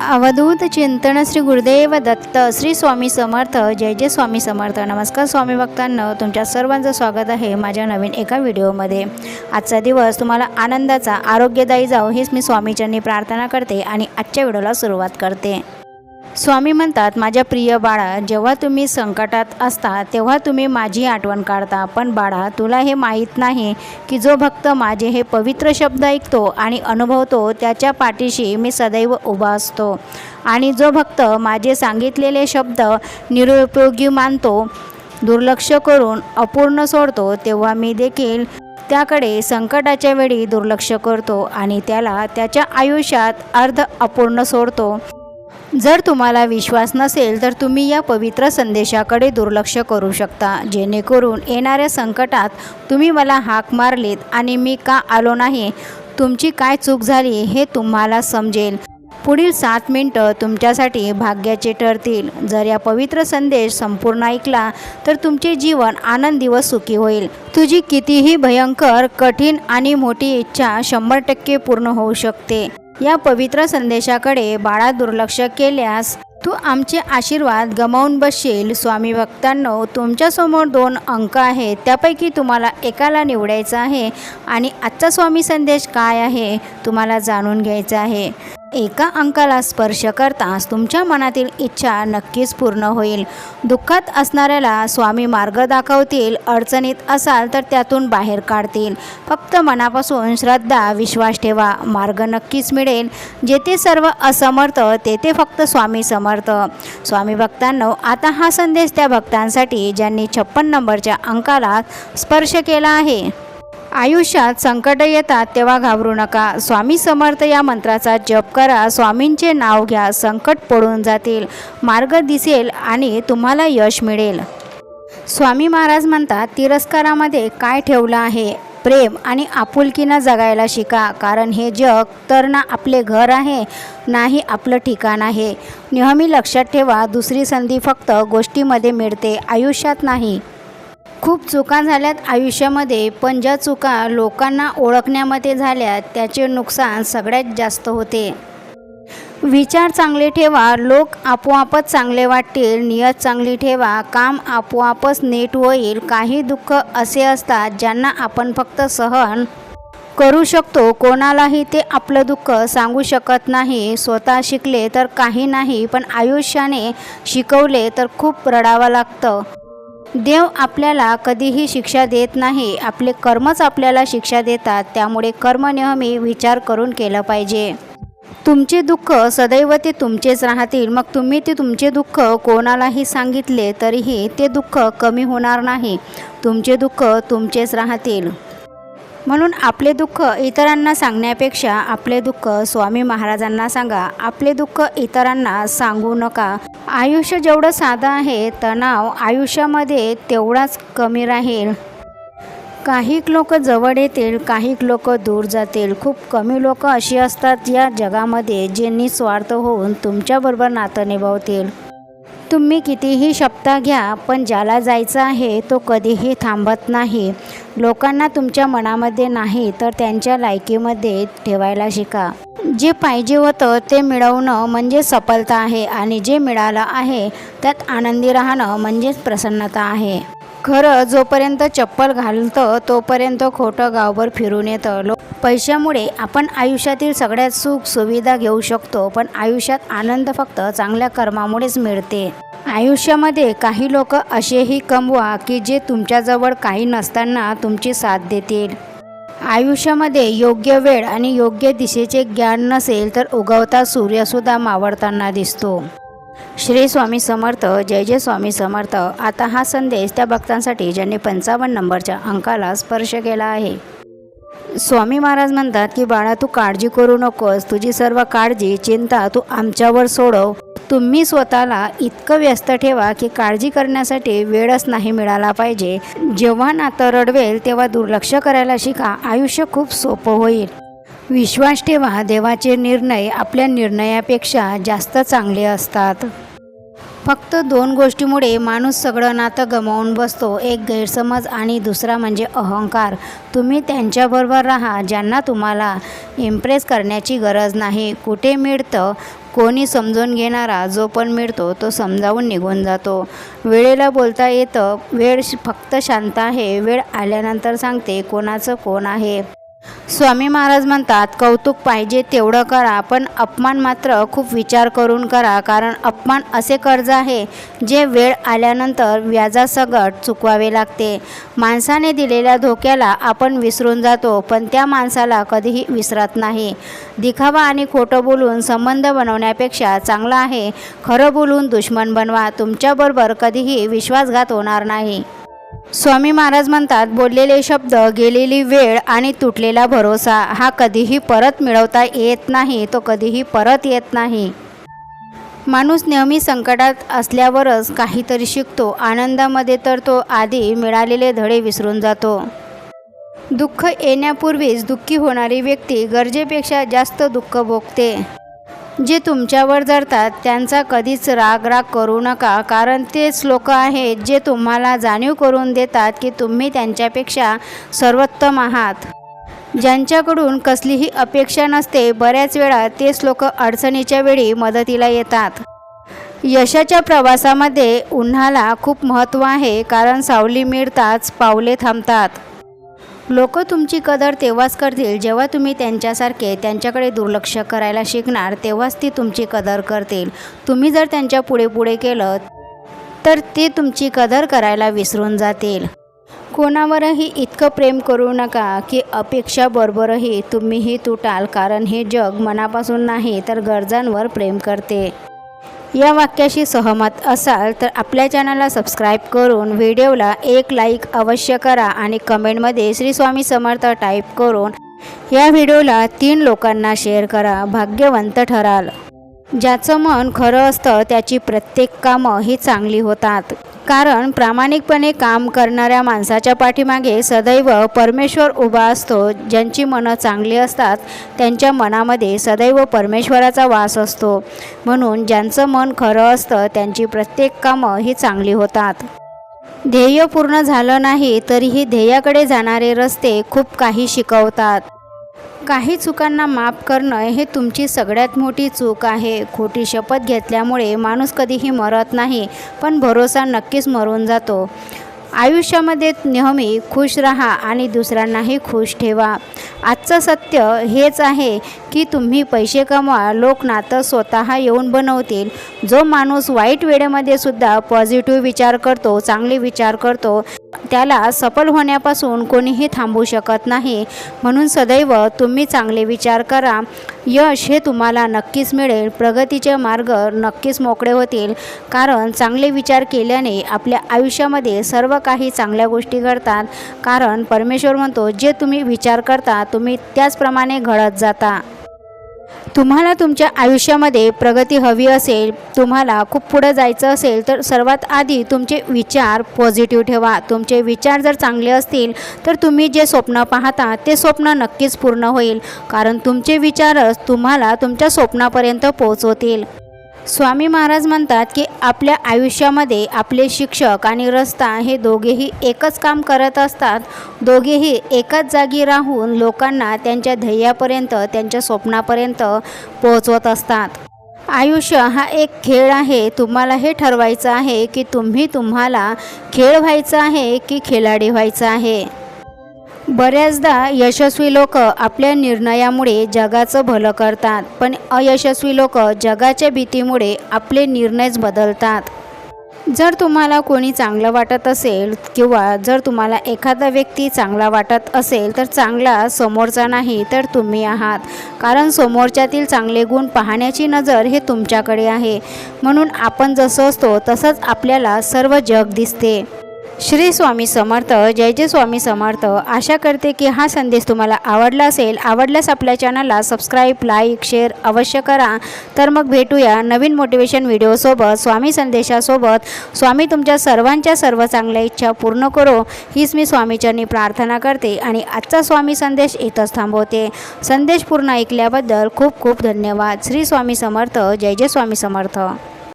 अवधूत चिंतन श्री गुरुदेव दत्त श्री स्वामी समर्थ जय जय स्वामी समर्थ. नमस्कार स्वामी भक्तांना तुमच्या सर्वांचं स्वागत आहे माझ्या नवीन एका व्हिडिओमध्ये. आजचा दिवस तुम्हाला आनंदाचा आरोग्यदायी जावो हेच मी स्वामीचरणी प्रार्थना करते आणि आजच्या व्हिडिओला सुरुवात करते. स्वामी म्हणतात माझ्या प्रिय बाळा जेव्हा तुम्ही संकटात असता तेव्हा तुम्ही माझी आठवण काढता. पण बाळा तुला हे माहीत नाही की जो भक्त माझे हे पवित्र शब्द ऐकतो आणि अनुभवतो त्याच्या पाठीशी मी सदैव उभा असतो. आणि जो भक्त माझे सांगितलेले शब्द निरुपयोगी मानतो दुर्लक्ष करून अपूर्ण सोडतो तेव्हा मी देखील त्याकडे संकटाच्या वेळी दुर्लक्ष करतो आणि त्याला त्याच्या आयुष्यात अर्ध अपूर्ण सोडतो. जर तुम्हाला विश्वास नसेल तर तुम्ही या पवित्र संदेशाकडे दुर्लक्ष करू शकता. जेणेकरून येणाऱ्या संकटात तुम्ही मला हाक मारलीत आणि मी का आलो नाही? तुमची काय चूक झाली हे तुम्हाला समजेल. पुढील सात मिनटं तुमच्यासाठी भाग्याचे ठरतील. जर या पवित्र संदेश संपूर्ण ऐकला तर तुमचे जीवन आनंदी व सुखी होईल. तुझी कितीही भयंकर कठीण आणि मोठी इच्छा शंभर टक्के पूर्ण होऊ शकते. या पवित्र संदेशाकडे बाळा दुर्लक्ष केल्यास तू आमचे आशीर्वाद गमावून बसशील. स्वामी भक्तांनो तुमच्यासमोर दोन अंक आहेत. त्यापैकी तुम्हाला एकाला निवडायचं आहे आणि आजचा स्वामी संदेश काय आहे तुम्हाला जाणून घ्यायचा आहे. एका अंकाला स्पर्श करताच तुमच्या मनातील इच्छा नक्कीच पूर्ण होईल. दुःखात असणाऱ्याला स्वामी मार्ग दाखवतील अडचणीत असाल तर त्यातून बाहेर काढतील. फक्त मनापासून श्रद्धा विश्वास ठेवा. मार्ग नक्कीच मिळेल. जेथे सर्व असमर्थ तेथे फक्त स्वामी समर्थ. स्वामी भक्तांनो आता हा संदेश त्या भक्तांसाठी ज्यांनी छप्पन नंबरच्या अंकाला स्पर्श केला आहे. आयुष्यात संकट येतात तेव्हा घाबरू नका. स्वामी समर्थ या मंत्राचा जप करा. स्वामींचे नाव घ्या. संकट पडून जातील. मार्ग दिसेल आणि तुम्हाला यश मिळेल. स्वामी महाराज म्हणतात तिरस्कारामध्ये काय ठेवलं आहे? प्रेम आणि आपुलकीनं जगायला शिका. कारण हे जग तर ना आपले घर आहे नाही आपलं ठिकाण आहे. नेहमी लक्षात ठेवा दुसरी संधी फक्त गोष्टीमध्ये मिळते. आयुष्यात नाही. खूप चुका झाल्यात आयुष्यामध्ये पण ज्या चुका लोकांना ओळखण्यामध्ये झाल्या त्याचे नुकसान सगळ्यात जास्त होते. विचार चांगले ठेवा लोक आपोआपच चांगले वाटतील नियत चांगली ठेवा काम आपोआपच नीट होईल काही दुःख असे असतात ज्यांना आपण फक्त सहन करू शकतो. कोणालाही ते आपलं दुःख सांगू शकत नाही. स्वतः शिकले तर काही नाही पण आयुष्याने शिकवले तर खूप रडावं लागतं. देव आपल्याला कधीही शिक्षा देत नाही. आपले कर्मच आपल्याला शिक्षा देतात. त्यामुळे कर्म नेहमी विचार करून केलं पाहिजे. तुमचे दुःख सदैव ते तुमचेच राहतील. मग तुम्ही ते तुमचे दुःख कोणालाही सांगितले तरीही ते दुःख कमी होणार नाही. तुमचे दुःख तुमचेच राहतील. म्हणून आपले दुःख इतरांना सांगण्यापेक्षा आपले दुःख स्वामी महाराजांना सांगा. आपले दुःख इतरांना सांगू नका. आयुष्य जेवढं साधं आहे तणाव आयुष्यामध्ये तेवढाच कमी राहील. काही लोक जवळ येतील काही लोक दूर जातील. खूप कमी लोक अशी असतात या जगामध्ये जे निस्वार्थ होऊन तुमच्याबरोबर नातं निभावतील. तुम्ही कितीही शब्दा घ्या पण ज्याला जायचं आहे तो कधीही थांबत नाही. लोकांना तुमच्या मनामध्ये नाही तर त्यांच्या लायकीमध्ये ठेवायला शिका. जे पाहिजे होतं ते मिळवणं म्हणजे सफलता आहे आणि जे मिळालं आहे त्यात आनंदी राहणं म्हणजेच प्रसन्नता आहे. खरं जोपर्यंत चप्पल घालतं तोपर्यंत खोटं गावभर फिरून येतं. लो पैशामुळे आपण आयुष्यातील सगळ्यात सुख सुविधा घेऊ शकतो पण आयुष्यात आनंद फक्त चांगल्या कर्मामुळेच मिळते. आयुष्यामध्ये काही लोक असेही कमवा की जे तुमच्याजवळ काही नसताना तुमची साथ देतील. आयुष्यामध्ये योग्य वेळ आणि योग्य दिशेचे ज्ञान नसेल तर उगवता सूर्यसुद्धा मावळताना दिसतो. श्री स्वामी समर्थ जय जय स्वामी समर्थ. आता हा संदेश त्या भक्तांसाठी ज्यांनी पंचावन्न नंबरच्या अंकाला स्पर्श केला आहे. स्वामी महाराज म्हणतात की बाळा तू काळजी करू नकोस. तुझी सर्व काळजी चिंता तू आमच्यावर सोडव. तुम्ही स्वतःला इतकं व्यस्त ठेवा की काळजी करण्यासाठी वेळच नाही मिळाला पाहिजे. जेव्हा नातं रडवेल तेव्हा दुर्लक्ष करायला शिका. आयुष्य खूप सोपं होईल. विश्वास ठेवा देवाचे निर्णय आपल्या निर्णयापेक्षा जास्त चांगले असतात. फक्त दोन गोष्टीमुळे माणूस सगळं नातं गमावून बसतो एक गैरसमज आणि दुसरा म्हणजे अहंकार. तुम्ही त्यांच्याबरोबर राहा ज्यांना तुम्हाला इम्प्रेस करण्याची गरज नाही. कुठे मिळतं कोणी समजून घेणारा जो पण मिळतो तो समजावून निघून जातो. वेळेला बोलता येतं वेळ श- फक्त शांत आहे वेळ आल्यानंतर सांगते कोणाचं कोण आहे. स्वामी महाराज म्हणतात कौतुक पाहिजे तेवढं करा पण अपमान मात्र खूप विचार करून करा कारण अपमान असे कर्ज आहे जे वेळ आल्यानंतर व्याजासकट चुकवावे लागते. माणसाने दिलेल्या धोक्याला आपण विसरून जातो पण त्या माणसाला कधीही विसरत नाही. दिखावा आणि खोटं बोलून संबंध बनवण्यापेक्षा चांगलं आहे. खरं बोलून दुश्मन बनवा तुमच्याबरोबर कधीही विश्वासघात होणार नाही. स्वामी महाराज म्हणतात बोललेले शब्द गेलेली वेळ आणि तुटलेला भरोसा हा कधीही परत मिळवता येत नाही तो कधीही परत येत नाही. माणूस नेहमी संकटात असल्यावरच काहीतरी शिकतो आनंदामध्ये तर तो आधी मिळालेले धडे विसरून जातो. दुःख येण्यापूर्वीच दुःखी होणारी व्यक्ती गरजेपेक्षा जास्त दुःख भोगते. जे तुमच्यावर जडतात त्यांचा कधीच राग राग करू नका. कारण तेच लोक आहेत जे तुम्हाला जाणीव करून देतात की तुम्ही त्यांच्यापेक्षा सर्वोत्तम आहात. ज्यांच्याकडून कसलीही अपेक्षा नसते बऱ्याच वेळा तेच लोक अडचणीच्या वेळी मदतीला येतात. यशाच्या प्रवासामध्ये उन्हाला खूप महत्त्व आहे कारण सावली मिळताच पावले थांबतात. लोक तुमची कदर तेव्हाच करतील जेव्हा तुम्ही त्यांच्यासारखे त्यांच्याकडे दुर्लक्ष करायला शिकणार तेव्हाच ती तुमची कदर करतील. तुम्ही जर त्यांच्या पुढे पुढे केलं तर ते तुमची कदर करायला विसरून जातील. कोणावरही इतकं प्रेम करू नका की अपेक्षाबरोबरही तुम्हीही तुटाल कारण हे जग मनापासून नाही तर गरजांवर प्रेम करते. या वाक्याशी सहमत असाल तर आपल्या चॅनलला सबस्क्राईब करून व्हिडिओला एक लाईक अवश्य करा आणि कमेंटमध्ये श्री स्वामी समर्थ टाईप करून या व्हिडिओला तीन लोकांना शेअर करा भाग्यवंत ठराल. ज्याचं मन खरं असतं त्याची प्रत्येक कामं ही चांगली होतात. कारण प्रामाणिकपणे काम करणाऱ्या माणसाच्या पाठीमागे सदैव परमेश्वर उभा असतो ज्यांची मनं चांगली असतात त्यांच्या मनामध्ये सदैव परमेश्वराचा वास असतो. म्हणून ज्यांचं मन खरं असतं त्यांची प्रत्येक कामं ही चांगली होतात. ध्येय पूर्ण झालं नाही तरीही ध्येयाकडे जाणारे रस्ते खूप काही शिकवतात. काही चुकांना माफ करणं हे तुमची सगळ्यात मोठी चूक आहे. खोटी शपथ घेतल्यामुळे माणूस कधीही मरत नाही पण भरोसा नक्कीच मरून जातो. आयुष्यामध्ये नेहमी खुश राहा आणि दुसऱ्यांनाही खुश ठेवा. आजचं सत्य हेच आहे की तुम्ही पैसे कमवा लोक नातं स्वतः येऊन बनवतील. जो माणूस वाईट वेळेमध्ये सुद्धा पॉझिटिव्ह विचार करतो चांगले विचार करतो त्याला सफल होण्यापासून कोणीही थांबू शकत नाही. म्हणून सदैव तुम्ही चांगले विचार करा. यश हे तुम्हाला नक्कीच मिळेल. प्रगतीचे मार्ग नक्कीच मोकळे होतील. कारण चांगले विचार केल्याने आपल्या आयुष्यामध्ये सर्व काही चांगल्या गोष्टी घडतात. कारण परमेश्वर म्हणतो जे तुम्ही विचार करता तुम्ही त्याचप्रमाणे घडत जाता. तुम्हाला तुमच्या आयुष्यामध्ये प्रगती हवी असेल तुम्हाला खूप पुढं जायचं असेल तर सर्वात आधी तुमचे विचार पॉझिटिव्ह ठेवा. तुमचे विचार जर चांगले असतील तर तुम्ही जे स्वप्न पाहता ते स्वप्न नक्कीच पूर्ण होईल. कारण तुमचे विचारच तुम्हाला तुमच्या स्वप्नापर्यंत पोहोचवतील. स्वामी महाराज म्हणतात की आपल्या आयुष्यामध्ये आपले शिक्षक आणि रस्ता हे दोघेही एकच काम करत असतात. दोघेही एकाच जागी राहून लोकांना त्यांच्या ध्येयापर्यंत त्यांच्या स्वप्नापर्यंत पोहोचवत असतात. आयुष्य हा एक खेळ आहे. तुम्हाला हे ठरवायचं आहे की तुम्ही तुम्हाला खेळ व्हायचा आहे की खिलाडी व्हायचं आहे. बऱ्याचदा यशस्वी लोक आपल्या निर्णयामुळे जगाचं भलं करतात पण अयशस्वी लोक जगाच्या भीतीमुळे आपले निर्णयच बदलतात. जर तुम्हाला कोणी चांगलं वाटत असेल किंवा जर तुम्हाला एखादा व्यक्ती चांगला वाटत असेल तर चांगला समोरचा नाही तर तुम्ही आहात. कारण समोरच्यातील चांगले गुण पाहण्याची नजर हे तुमच्याकडे आहे. म्हणून आपण जसं असतो तसंच आपल्याला सर्व जग दिसते. श्री स्वामी समर्थ जय जय स्वामी समर्थ. आशा करते की हा संदेश तुम्हाला आवडला असेल. आवडल्यास आपल्या चॅनलला सबस्क्राईब लाईक शेअर अवश्य करा. तर मग भेटूया नवीन मोटिवेशन व्हिडिओसोबत स्वामी संदेशासोबत. स्वामी तुमच्या सर्वांच्या सर्व चांगल्या इच्छा पूर्ण करो. हीच मी स्वामीचरणी प्रार्थना करते आणि आजचा स्वामी संदेश इथंच थांबवते. संदेश पूर्ण ऐकल्याबद्दल खूप खूप धन्यवाद. श्री स्वामी समर्थ जय जय स्वामी समर्थ.